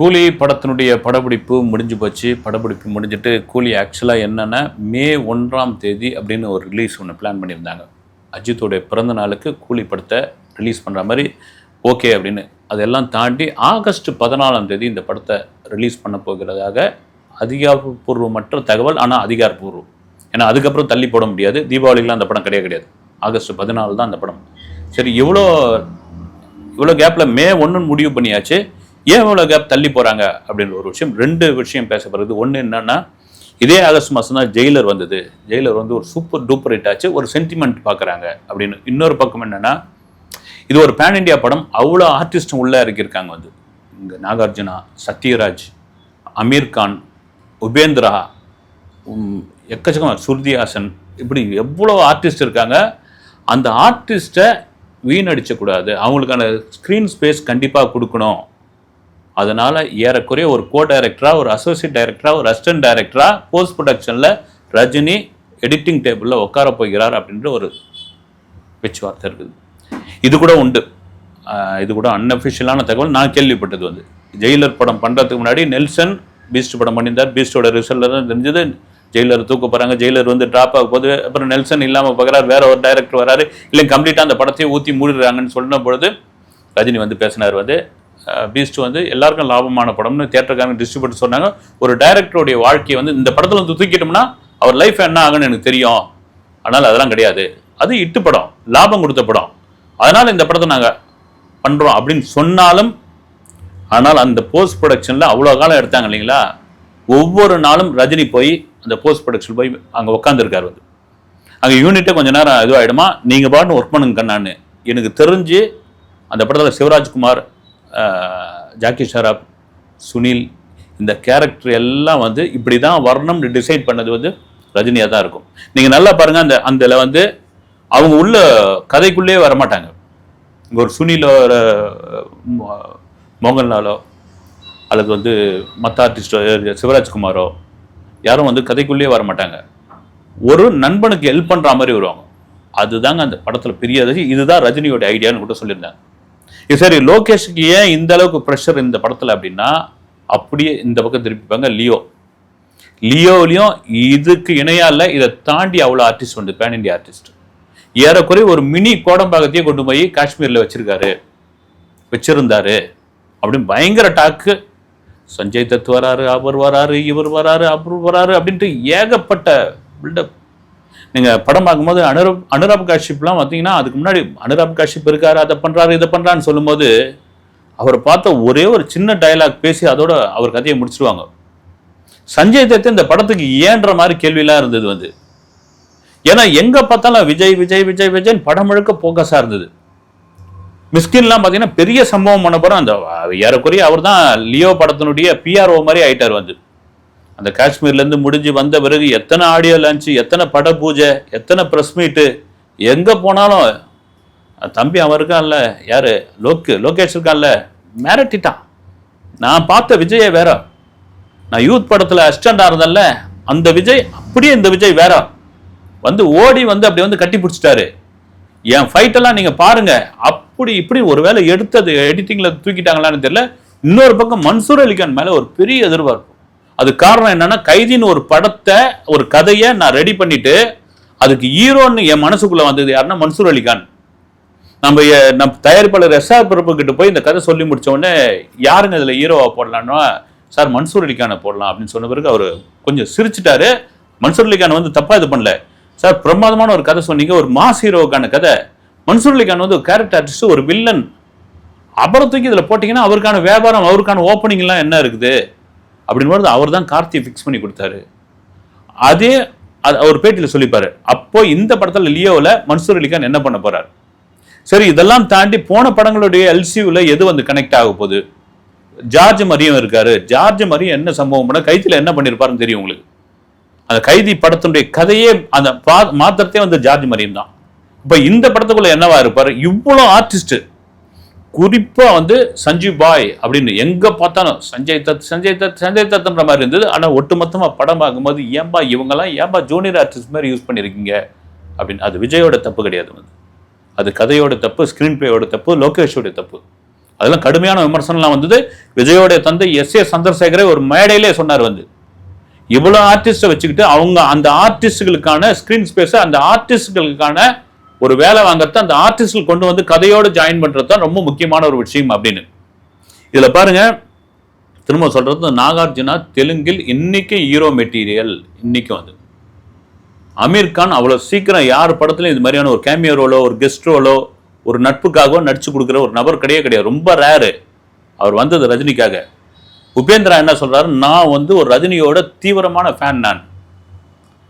கூலி படத்தினுடைய படப்பிடிப்பு முடிஞ்சு போச்சு. படப்பிடிப்பு முடிஞ்சிட்டு கூலி ஆக்சுவலாக என்னென்னா மே ஒன்றாம் தேதி அப்படின்னு ஒரு ரிலீஸ் ஒன்று பிளான் பண்ணியிருந்தாங்க. அஜித்தோடைய பிறந்த நாளுக்கு கூலி படத்தை ரிலீஸ் பண்ணுற மாதிரி ஓகே அப்படின்னு. அதெல்லாம் தாண்டி ஆகஸ்ட் பதினாலாம் தேதி இந்த படத்தை ரிலீஸ் பண்ண போகிறதாக அதிகாரப்பூர்வமற்ற தகவல் ஆனால் அதிகாரப்பூர்வம். ஏன்னா அதுக்கப்புறம் தள்ளி போட முடியாது. தீபாவளிக்கெலாம் அந்த படம் கிடையாது கிடையாது. ஆகஸ்ட் பதினாலு தான் அந்த படம். சரி இவ்வளோ இவ்வளோ கேப்பில் மே ஒன்றுன்னு முடிவு பண்ணியாச்சு. ஏன் இவ்வளோ கேப் தள்ளி போகிறாங்க அப்படின்ற ஒரு விஷயம் ரெண்டு விஷயம் பேசப்படுறது ஒன்று என்னன்னா இதே ஆகஸ்ட் மாதம் தான் ஜெயிலர் வந்தது. ஜெயிலர் வந்து ஒரு சூப்பர் டூப்பர் ஹிட் ஆச்சு. ஒரு சென்டிமெண்ட் பார்க்குறாங்க அப்படின்னு. இன்னொரு பக்கம் என்னென்னா இது ஒரு பேன் இண்டியா படம். அவ்வளோ ஆர்டிஸ்ட் உள்ளே இறக்கியிருக்காங்க வந்து. இங்கே நாகார்ஜுனா சத்யராஜ் அமீர் கான் உபேந்திரா உம், எக்கச்சக்கமாக இப்படி எவ்வளோ ஆர்டிஸ்ட் இருக்காங்க. அந்த ஆர்டிஸ்ட்டை வீணடிச்சக்கூடாது. அவங்களுக்கான ஸ்க்ரீன் ஸ்பேஸ் கண்டிப்பாக கொடுக்கணும். அதனால் ஏறக்குறைய ஒரு கோ டைரக்டராக ஒரு அசோசியேட் டைரக்டராக ஒரு அசிஸ்டன்ட் டைரக்டராக போஸ்ட் ப்ரொடக்ஷனில் ரஜினி எடிட்டிங் டேபிளில் உட்கார போகிறார் அப்படின்ற ஒரு பேச்சுவார்த்தை இருக்குது. இது கூட உண்டு. இது கூட அன்அஃபிஷியலான தகவல். நான் கேள்விப்பட்டது வந்து. ஜெயிலர் படம் பண்ணுறதுக்கு முன்னாடி நெல்சன் பீஸ்ட் படம் பண்ணியிருந்தார். பீஸ்டோட ரிசல்ட் தான் தெரிஞ்சது. ஜெயிலர் தூக்க போகிறாங்க ஜெயிலர் வந்து ட்ராப் ஆக போது அப்புறம் நெல்சன் இல்லாமல் பார்க்குறாரு வேற ஒரு டைரக்டர் வராரு. இல்லை கம்ப்ளீட்டாக அந்த படத்தையே ஊற்றி மூடிடுறாங்கன்னு சொன்ன பொழுது ரஜினி வந்து பேசினார் வந்து பீஸ்ட் வந்து எல்லாருக்கும் லாபமான படம்னு தேட்டருக்காரங்க டிஸ்ட்ரிபியூட் சொன்னாங்க. ஒரு டைரக்டருடைய வாழ்க்கையை வந்து இந்த படத்தில் வந்து தூக்கிட்டோம்னா அவர் லைஃப் என்ன ஆகும்னு எனக்கு தெரியும். ஆனால் அதெல்லாம் கிடையாது. அது இட்டு படம் லாபம் கொடுத்த படம். அதனால் இந்த படத்தை நாங்கள் பண்ணுறோம் அப்படின்னு சொன்னாலும் ஆனால் அந்த போஸ்ட் ப்ரொடக்ஷனில் அவ்வளோ காலம் எடுத்தாங்க இல்லைங்களா? ஒவ்வொரு நாளும் ரஜினி போய் அந்த போஸ்ட் ப்ரொடக்ஷன் போய் அங்கே உட்காந்துருக்காரு வந்து. அங்கே யூனிட்டே கொஞ்சம் நேரம் இதுவாகிடுமா நீங்கள் பாட்டுன்னு ஒர்க் பண்ணுங்க கண்ணான்னு. எனக்கு தெரிஞ்சு அந்த படத்தில் சிவராஜ்குமார் ஜாக்கி ஷராப் சுனில் இந்த கேரக்டர் எல்லாம் வந்து இப்படி தான் வரணும்னு டிசைட் பண்ணது வந்து ரஜினியாக தான் இருக்கும். நீங்கள் நல்லா பாருங்கள் அந்த அந்த வந்து அவங்க உள்ள கதைக்குள்ளேயே வரமாட்டாங்க. இங்கே ஒரு சுனிலோ ஒரு மோகன்லாலோ அல்லது வந்து மற்ற ஆர்டிஸ்டோ சிவராஜ்குமாரோ யாரும் வந்து கதைக்குள்ளேயே வர மாட்டாங்க ஒரு நண்பனுக்கு ஹெல்ப் பண்ணுற மாதிரி வருவாங்க. அதுதாங்க அந்த படத்தில் பெரியது இதுதான் ரஜினியோட ஐடியான்னு கூட சொல்லியிருந்தாங்க. சரி லோகேஷுக்கு ஏன் இந்த அளவுக்கு ப்ரெஷர் இந்த படத்தில் அப்படின்னா அப்படியே இந்த பக்கம் திருப்பிப்பாங்க லியோ. லியோவிலையும் இதுக்கு இணையா இல்லை இதை தாண்டி அவ்வளோ ஆர்டிஸ்ட் உண்டு பேன் இண்டியா ஆர்டிஸ்ட் ஏறக்குறைய ஒரு மினி கோடம்பாகத்தையே கொண்டு போய் காஷ்மீரில் வச்சிருக்காரு. வச்சிருந்தாரு. அப்படின்னு பயங்கர டாக்கு சஞ்சய் தத் வராரு அவர் வராரு இவர் வராரு அவர் வராரு அப்படின்ட்டு ஏகப்பட்ட பில்டப் நீங்கள் படம் பார்க்கும்போது அனுரப் அனுராப் காஷிப்லாம் பார்த்தீங்கன்னா அதுக்கு முன்னாடி அனுராப் காஷிப் இருக்காரு அதை பண்ணுறாரு இதை பண்ணுறான்னு சொல்லும்போது அவர் பார்த்த ஒரே ஒரு சின்ன டயலாக் பேசி அதோட அவர் கதையை முடிச்சிருவாங்க. சஞ்சய் தத் இந்த படத்துக்கு ஏன்ற மாதிரி கேள்வியெல்லாம் இருந்தது வந்து. ஏன்னா எங்கே பார்த்தாலும் விஜய் விஜய் விஜய் விஜய் படம் முழுக்க போக்கஸாக இருந்தது. மிஸ்கின்லாம் பார்த்தீங்கன்னா பெரிய சம்பவம் பண்ண போகிறோம் அந்த ஏறக்குறைய அவர் தான் லியோ படத்தினுடைய பிஆர்ஓ மாதிரி ஆயிட்டார் வந்து. அந்த காஷ்மீர்லேருந்து முடிஞ்சு வந்த பிறகு எத்தனை ஆடியோ லான்ச்சு எத்தனை பட பூஜை எத்தனை ப்ரெஸ் மீட்டு எங்கே போனாலும் தம்பி அவன் இருக்கான்ல யார்? லோக்கு லோகேஷ் இருக்கான்ல மிரட்டிட்டான். நான் பார்த்த விஜயை வேற. நான் யூத் படத்தில் அசிஸ்டண்டாக இருந்தேன்ல அந்த விஜய் அப்படியே இந்த விஜய் வேற. வந்து ஓடி வந்து அப்படி வந்து கட்டி பிடிச்சிட்டாரு. என் ஃபைட்டெல்லாம் நீங்கள் பாருங்க. அப்படி இப்படி ஒருவேளை எடுத்தது எடிட்டிங்கில் தூக்கிட்டாங்களான்னு தெரியல. இன்னொரு பக்கம் மன்சூர் அலிகான் மேலே ஒரு பெரிய எதிர்பார்ப்பு. அது காரணம் என்னன்னா கைதின்னு ஒரு படத்தை ஒரு கதையை நான் ரெடி பண்ணிட்டு அதுக்கு ஹீரோன்னு என் மனசுக்குள்ள வந்தது யாருன்னா மன்சூர் அலிகான் நம்ம நம் தயாரிப்பாளர் எஸ்ஆர் ஆர் பிரபு கிட்ட போய் இந்த கதை சொல்லி முடிச்ச உடனே யாருங்க இதுல ஹீரோவா போடலான்னா சார் மன்சூர் அலிகானை போடலாம் அப்படின்னு சொன்ன பிறகு அவர் கொஞ்சம் சிரிச்சிட்டாரு. மன்சூர் அலிகான் வந்து தப்பா இது பண்ணல. சார் பிரமாதமான ஒரு கதை சொன்னீங்க ஒரு மாஸ் ஹீரோவுக்கான கதை. மன்சூர் அலிகான் வந்து ஒரு கேரக்டர் ஆர்டிஸ்ட் ஒரு வில்லன் அப்புறம் தூக்கி இதில் போட்டிங்கன்னா அவருக்கான வியாபாரம் அவருக்கான ஓப்பனிங் எல்லாம் என்ன இருக்குது? அப்படின்னு அவர் தான் கார்த்தியை ஃபிக்ஸ் பண்ணி கொடுத்தாரு. அதே அது அவர் பேட்டியில் சொல்லிப்பாரு அப்போ இந்த படத்தில் லியோவில் மன்சூர் அலிகான் என்ன பண்ண போறார்? சரி இதெல்லாம் தாண்டி போன படங்களுடைய எல்சியூவில் எது வந்து கனெக்ட் ஆக போகுது? ஜார்ஜ் மரியம் இருக்காரு. ஜார்ஜ் மரியம் என்ன சம்பவம் பண்ண கைத்தில் என்ன பண்ணியிருப்பாருன்னு தெரியும் உங்களுக்கு? அந்த கைதி படத்தினுடைய கதையே அந்த பா- மாத்திரத்தே வந்து ஜார்ஜ் மரியம் தான். இப்போ இந்த படத்துக்குள்ள என்னவா இருப்பார்? இவ்வளோ ஆர்டிஸ்ட் குறிப்பாக வந்து சஞ்சீவ் பாய் அப்படின்னு எங்கே பார்த்தாலும் சஞ்சய் தத் சஞ்சய் தத் சஞ்சய் தத்ன்ற மாதிரி இருந்தது. ஆனால் ஒட்டுமொத்தமாக படம் பார்க்கும்போது ஏன்பா இவங்கெல்லாம் ஏன்பா ஜூனியர் ஆர்டிஸ்ட் மாதிரி யூஸ் பண்ணியிருக்கீங்க? அப்படின்னு அது விஜயோட தப்பு கிடையாது வந்து. அது கதையோட தப்பு ஸ்க்ரீன் பிளேயோட தப்பு லோகேஷோட தப்பு. அதெல்லாம் கடுமையான விமர்சனம்லாம் வந்தது. விஜயோடைய தந்தை எஸ் ஏ சந்திரசேகரே ஒரு மேடையிலே சொன்னார் வந்து. இவ்வளோ ஆர்டிஸ்ட்டை வச்சுக்கிட்டு அவங்க அந்த ஆர்டிஸ்டுகளுக்கான ஸ்க்ரீன் ஸ்பேஸை அந்த ஆர்டிஸ்டுகளுக்கான ஒரு வேலை வாங்கறத அந்த ஆர்டிஸ்ட்கள் கொண்டு வந்து கதையோடு ஜாயின் பண்ணுறது தான் ரொம்ப முக்கியமான ஒரு விஷயம் அப்படின்னு. இதில் பாருங்க திரும்ப சொல்றது நாகார்ஜுனா தெலுங்கில் இன்னைக்கு ஹீரோ மெட்டீரியல் இன்னைக்கு வந்து அமீர் கான் அவ்வளோ சீக்கிரம் யார் படத்துலையும் இது மாதிரியான ஒரு கேமியோ ரோலோ ஒரு கெஸ்ட் ரோலோ ஒரு நட்புக்காகவோ நடிச்சு கொடுக்குற ஒரு நபர் கிடையவே கிடையாது. ரொம்ப ரேரு அவர் வந்தது ரஜினிக்காக. உபேந்திரா என்ன சொல்றாரு? நான் வந்து ஒரு ரஜினியோட தீவிரமான ஃபேன் நான்.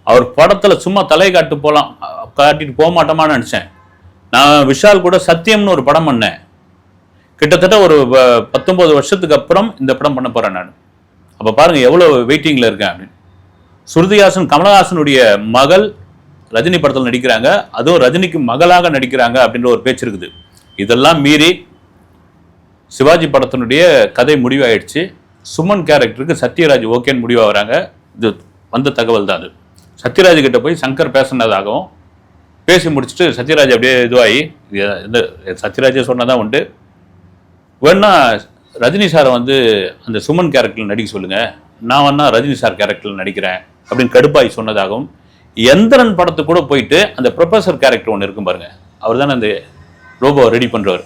அவர் படத்துல சும்மா தலை காட்டு போலாம். காட்டிட்டு போக மாட்டோமான்னு நினச்சேன். நான் விஷால் கூட சத்தியம்னு ஒரு படம் பண்ணேன். கிட்டத்தட்ட ஒரு ப- பத்தொன்பது வருஷத்துக்கு அப்புறம் இந்த படம் பண்ண போறேன் நான். அப்போ பாருங்க எவ்வளோ வெயிட்டிங்கில் இருக்கேன் அப்படின்னு. ஸ்ருதிஹாசன் கமலஹாசனுடைய மகள் ரஜினி படத்தில் நடிக்கிறாங்க. அதுவும் ரஜினிக்கு மகளாக நடிக்கிறாங்க அப்படின்ற ஒரு பேச்சு இருக்குது. இதெல்லாம் மீறி சிவாஜி படத்தினுடைய கதை முடிவாயிடுச்சு. சுமன் கேரக்டருக்கு சத்யராஜ் ஓகேன்னு முடிவாகிறாங்க இது வந்த தகவல் தான் அது. சத்யராஜ் கிட்ட போய் சங்கர் பேசினதாகவும் பேசி முடிச்சுட்டு சத்யராஜ் அப்படியே இதுவாகி இந்த சத்யராஜே சத்யராஜே தான் உண்டு. வேணா ரஜினி சாரை வந்து அந்த சுமன் கேரக்டரில் நடிக்க சொல்லுங்கள் நான் வேணா ரஜினி சார் கேரக்டரில் நடிக்கிறேன் அப்படின்னு கடுப்பாகி சொன்னதாகவும் எந்திரன் படத்துக்கு கூட போயிட்டு அந்த ப்ரொஃபஸர் கேரக்டர் ஒன்று இருக்கும் பாருங்க. அவர் தானே அந்த ரோபோ ரெடி பண்ணுறவர்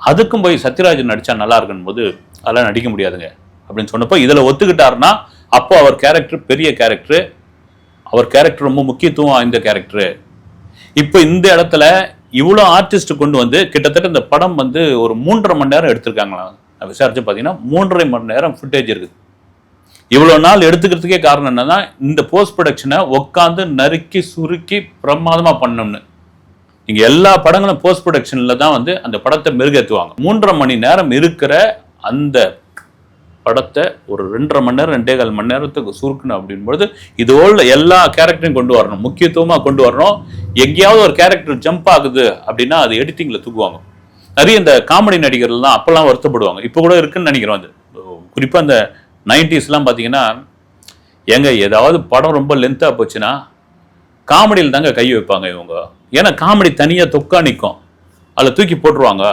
அதுக்கும் போய் சத்யராஜன் நடித்தா நல்லா இருக்குன்னு போது அதெல்லாம் நடிக்க முடியாதுங்க அப்படின்னு சொன்னப்போ இதில் ஒத்துக்கிட்டாருன்னா அப்போ அவர் கேரக்டர் பெரிய கேரக்டர். அவர் கேரக்டர் ரொம்ப முக்கியத்துவம் வாய்ந்த கேரக்டர். இப்போ இந்த இடத்துல இவ்வளோ ஆர்டிஸ்ட் கொண்டு வந்து கிட்டத்தட்ட இந்த படம் வந்து ஒரு மூன்றரை மணி நேரம் எடுத்திருக்காங்களாம். நான் விசாரிச்சு பார்த்தீங்கன்னா மூன்றரை மணி நேரம் ஃபுட்டேஜ் இருக்குது. இவ்வளோ நாள் எடுத்துக்கிறதுக்கே காரணம் என்னன்னா இந்த போஸ்ட் ப்ரொடக்ஷனை உட்காந்து நறுக்கி சுருக்கி பிரமாதமாக பண்ணணும்னு. இங்கே எல்லா படங்களும் போஸ்ட் ப்ரொடக்ஷனில் தான் வந்து அந்த படத்தை மெருகேற்றுவாங்க மூன்றரை மணி நேரம் இருக்கிற அந்த படத்தை ஒரு ரெண்டரை மணி நேரம் ரெண்டே கால் மணி நேரத்துக்கு சுருக்கணும் அப்படின்பொழுது இதோட எல்லா கேரக்டரையும் கொண்டு வரணும். முக்கியத்துவமாக கொண்டு வரணும். எங்கேயாவது ஒரு கேரக்டர் ஜம்ப் ஆகுது அப்படின்னா அது எடிட்டிங்கில் தூக்குவாங்க. நிறைய இந்த காமெடி நடிகர்கள்லாம் அப்போல்லாம் வருத்தப்படுவாங்க. இப்போ கூட இருக்குன்னு நினைக்கிறோம் அது. குறிப்பாக அந்த நைன்டிஸ்லாம் பார்த்தீங்கன்னா எங்க ஏதாவது படம் ரொம்ப லென்த்தாக போச்சுன்னா காமெடியில் தாங்க கை வைப்பாங்க இவங்க. ஏன்னா காமெடி தனியாக தொக்கா நிற்கும் அதில் தூக்கி போட்டுருவாங்க.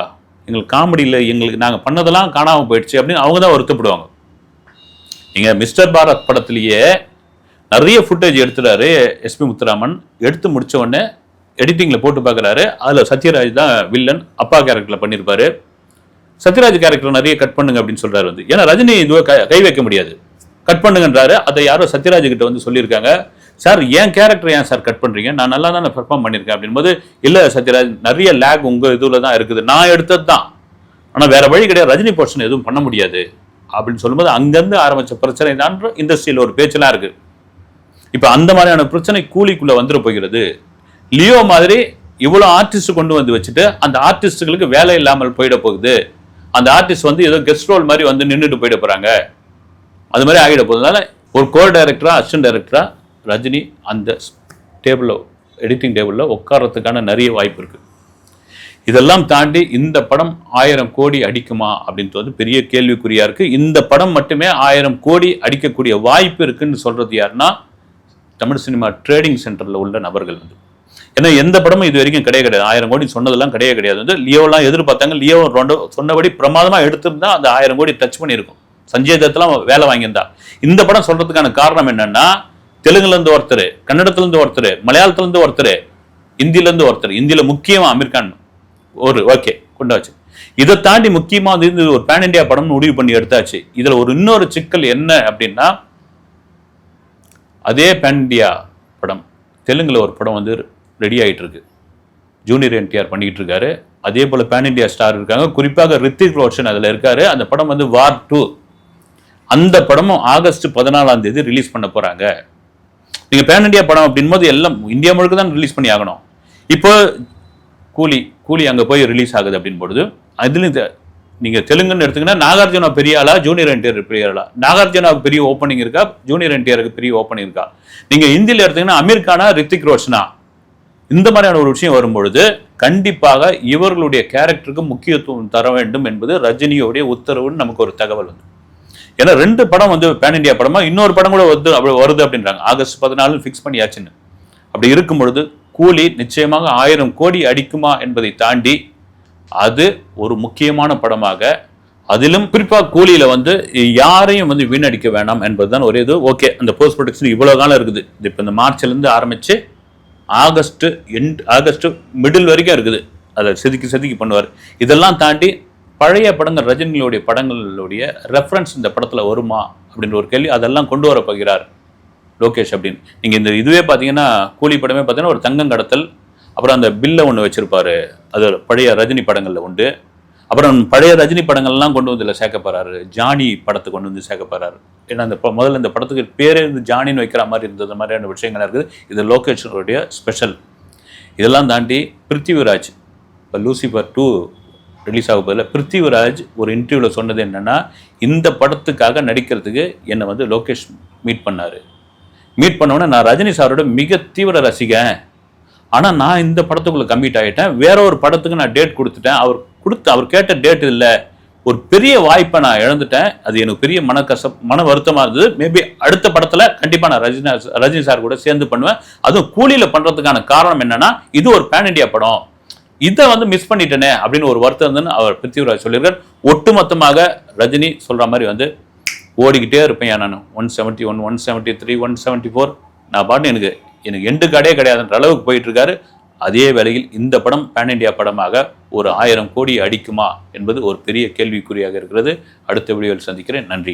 எங்களுக்கு காமெடியில் எங்களுக்கு நாங்கள் பண்ணதெல்லாம் காணாமல் போயிடுச்சு அப்படின்னு அவங்க தான் வருத்தப்படுவாங்க. நீங்கள் மிஸ்டர் பாரத் படத்துலேயே நிறைய ஃபுட்டேஜ் எடுத்துறாரு எஸ்பி முத்துராமன். எடுத்து முடித்த உடனே எடிட்டிங்கில் போட்டு பார்க்குறாரு. அதில் சத்யராஜ் தான் வில்லன் அப்பா கேரக்டரில் பண்ணியிருப்பாரு சத்யராஜ் கேரக்டர் நிறைய கட் பண்ணுங்க அப்படின்னு சொல்கிறாரு வந்து. ஏன்னா ரஜினி இதுவே க- கை வைக்க முடியாது. கட் பண்ணுங்கன்றாரு. அதை யாரோ சத்யராஜ் கிட்ட வந்து சொல்லியிருக்காங்க. சார் ஏன் கேரக்டர் ஏன் சார் கட் பண்றீங்க? நான் நல்லா தானே பெர்ஃபார்ம் பண்ணியிருக்கேன் அப்படின்போது இல்ல சத்யராஜ் நிறைய லேக் உங்க இதுல தான் இருக்குது. நான் எடுத்தது தான். ஆனா வேற வழி கிடையாது. ரஜினி போர்ஷன் எதுவும் பண்ண முடியாது. அப்படின்னு சொல்லும்போது அங்கிருந்து ஆரம்பிச்ச பிரச்சனை தான் இண்டஸ்ட்ரியில் ஒரு பேச்செல்லாம் இருக்கு. இப்ப அந்த மாதிரியான பிரச்சனை கூலிக்குள்ள வந்துட போகிறது. லியோ மாதிரி இவ்வளோ ஆர்டிஸ்ட் கொண்டு வந்து வச்சுட்டு அந்த ஆர்டிஸ்டுகளுக்கு வேலை இல்லாமல் போயிட போகுது. அந்த ஆர்டிஸ்ட் வந்து ஏதோ கெஸ்ட் ரோல் மாதிரி வந்து நின்றுட்டு போயிட போறாங்க. அது மாதிரி ஆகிட போகிறதுனால ஒரு கோ டைரக்டரா அசிஸ்டன்ட் டைரக்டரா ரஜினி அந்த டேபிளில் எடிட்டிங் டேபிளில் உட்கார்றதுக்கான நிறைய வாய்ப்பு இருக்குது இதெல்லாம் தாண்டி இந்த படம் ஆயிரம் கோடி அடிக்குமா அப்படின்றது வந்து பெரிய கேள்விக்குறியா இருக்கு. இந்த படம் மட்டுமே ஆயிரம் கோடி அடிக்கக்கூடிய வாய்ப்பு இருக்குன்னு சொல்றது யாருன்னா தமிழ் சினிமா ட்ரேடிங் சென்டரில் உள்ள நபர்கள் வந்து. ஏன்னா எந்த படமும் இது வரைக்கும் கிடையாது கிடையாது. ஆயிரம் கோடி சொன்னதெல்லாம் கிடையாது கிடையாது. வந்து லியோலாம் எதிர்பார்த்தாங்க. லியோ ரெண்டு சொன்னபடி பிரமாதமாக எடுத்திருந்தா அந்த ஆயிரம் கோடி டச் பண்ணியிருக்கும். சஞ்சய் தத்லாம் வேலை வாங்கியிருந்தா. இந்த படம் சொல்றதுக்கான காரணம் என்னன்னா தெலுங்குல இருந்து ஒருத்தர் கன்னடத்துல இருந்து ஒருத்தர் மலையாளத்துல இருந்து ஒருத்தர் இந்தியில இருந்து ஒருத்தர். இந்தியில முக்கியமா அமீர் கான் ஒரு ஓகே கொண்டாச்சு. இதை தாண்டி முக்கியமா வந்து இது ஒரு பேன் இந்தியா படம்னு முடிவு பண்ணி எடுத்தாச்சு. இதுல ஒரு இன்னொரு சிக்கல் என்ன அப்படின்னா அதே பேன் இண்டியா படம் தெலுங்குல ஒரு படம் வந்து ரெடி ஆயிட்டு இருக்கு ஜூனியர் என்டிஆர் பண்ணிட்டு இருக்காரு அதே போல பேன் இந்தியா ஸ்டார் இருக்காங்க. குறிப்பாக ரித்திக் ரோஷன் அதுல இருக்காரு. அந்த படம் வந்து வார் டூ அந்த படமும் ஆகஸ்ட் பதினாலாம் தேதி ரிலீஸ் பண்ண போறாங்க. நீங்க பேன் இண்டியா படம் அப்படின்போது எல்லாம் இந்தியா முழுக்க தான் ரிலீஸ் பண்ணி ஆகணும். இப்போ கூலி கூலி அங்க போய் ரிலீஸ் ஆகுது அப்படின்னு பொழுது அதுல நீங்க தெலுங்குன்னு எடுத்தீங்கன்னா நாகார்ஜுனா பெரிய ஆளா ஜூனியர் என்டிஆர் பெரிய ஆளா? நாகார்ஜுனாவுக்கு பெரிய ஓப்பனிங் இருக்கா? ஜூனியர் என்டிஆருக்கு பெரிய ஓப்பனிங் இருக்கா? நீங்க ஹிந்தியில எடுத்தீங்கன்னா அமீர் கானா ரித்திக் ரோஷனா? இந்த மாதிரியான ஒரு விஷயம் வரும்பொழுது கண்டிப்பாக இவர்களுடைய கேரக்டருக்கு முக்கியத்துவம் தர வேண்டும் என்பது ரஜினியோடைய உத்தரவுன்னு நமக்கு ஒரு தகவல் வந்து. ஏன்னா ரெண்டு படம் வந்து பேன் இந்தியா படமா இன்னொரு படம் கூட வந்து அப்படி வருது அப்படின்றாங்க. ஆகஸ்ட் பதினாலு ஃபிக்ஸ் பண்ணியாச்சுன்னு. அப்படி இருக்கும் பொழுது கூலி நிச்சயமாக ஆயிரம் கோடி அடிக்குமா என்பதை தாண்டி அது ஒரு முக்கியமான படமாக அதிலும் குறிப்பாக கூலியில் வந்து யாரையும் வந்து வீணடிக்க வேணாம் என்பதுதான் ஒரே இது. ஓகே அந்த போஸ்ட் ப்ரொடக்ஷன் இவ்வளோ காலம் இருக்குது. இது இப்போ இந்த மார்ச்லேருந்து ஆரம்பித்து ஆகஸ்ட்டு எண்ட் ஆகஸ்ட்டு மிடில் வரைக்கும் இருக்குது. அதை செதுக்கி செதுக்கி பண்ணுவார். இதெல்லாம் தாண்டி பழைய படங்கள் ரஜினிகளுடைய படங்களுடைய ரெஃபரன்ஸ் இந்த படத்தில் வருமா அப்படின்ற ஒரு கேள்வி அதெல்லாம் கொண்டு வர போகிறார் லோகேஷ் அப்படின்னு. நீங்கள் இந்த இதுவே பார்த்தீங்கன்னா கூலி படமே பார்த்தீங்கன்னா ஒரு தங்கம் கடத்தல் அப்புறம் அந்த பில்லை ஒன்று வச்சுருப்பாரு. அது பழைய ரஜினி படங்களில் உண்டு. அப்புறம் பழைய ரஜினி படங்கள்லாம் கொண்டு வந்து இதில் சேர்க்க போகிறாரு ஜானி படத்தை கொண்டு வந்து சேர்க்க போகிறாரு ஏன்னா அந்த ப- முதல்ல இந்த படத்துக்கு பேரே இருந்து ஜானின்னு வைக்கிற மாதிரி இருந்தது மாதிரியான விஷயங்கள் இருக்குது. இது லோகேஷனுடைய ஸ்பெஷல் இதெல்லாம் தாண்டி பிருத்திவிராஜ் இப்போ லூசிஃபர் டூ ரிலீஸ் ஆக போதில் பிருத்திவிராஜ் ஒரு இன்டர்வியூவில் சொன்னது என்னென்னா இந்த படத்துக்காக நடிக்கிறதுக்கு என்னை வந்து லோகேஷ் மீட் பண்ணார். மீட் பண்ணோன்னே நான் ரஜினி சாரோட மிக தீவிர ரசிகன். ஆனால் நான் இந்த படத்துக்குள்ளே கம்மிட் ஆகிட்டேன் வேற ஒரு படத்துக்கு நான் டேட் கொடுத்துட்டேன். அவர் கொடுத்து அவர் கேட்ட டேட் இல்லை. ஒரு பெரிய வாய்ப்பை நான் இழந்துட்டேன். அது எனக்கு பெரிய மனக்கசப் மன வருத்தமாக இருந்தது. மேபி அடுத்த படத்தில் கண்டிப்பாக நான் ரஜினி ரஜினி சார் கூட சேர்ந்து பண்ணுவேன். அதுவும் கூலியில் பண்ணுறதுக்கான காரணம் என்னென்னா இது ஒரு பேன் இண்டியா படம். இதை வந்து மிஸ் பண்ணிட்டேனே அப்படின்னு ஒரு வருத்தம் இருந்துன்னு அவர் பிருத்திவிராஜ் சொல்லியிருக்கார். ஒட்டுமொத்தமாக ரஜினி சொல்ற மாதிரி வந்து ஓடிக்கிட்டே இருப்பேன் நான். One seventy one one seventy three one seventy four நான் பாட்டு எனக்கு எனக்கு எண்டு கடையே கிடையாதுன்ற அளவுக்கு போயிட்டு இருக்காரு அதே வேளையில் இந்த படம் பேன் இண்டியா படமாக ஒரு ஆயிரம் கோடி அடிக்குமா என்பது ஒரு பெரிய கேள்விக்குறியாக இருக்கிறது. அடுத்த வீடியோவில் சந்திக்கிறேன். நன்றி.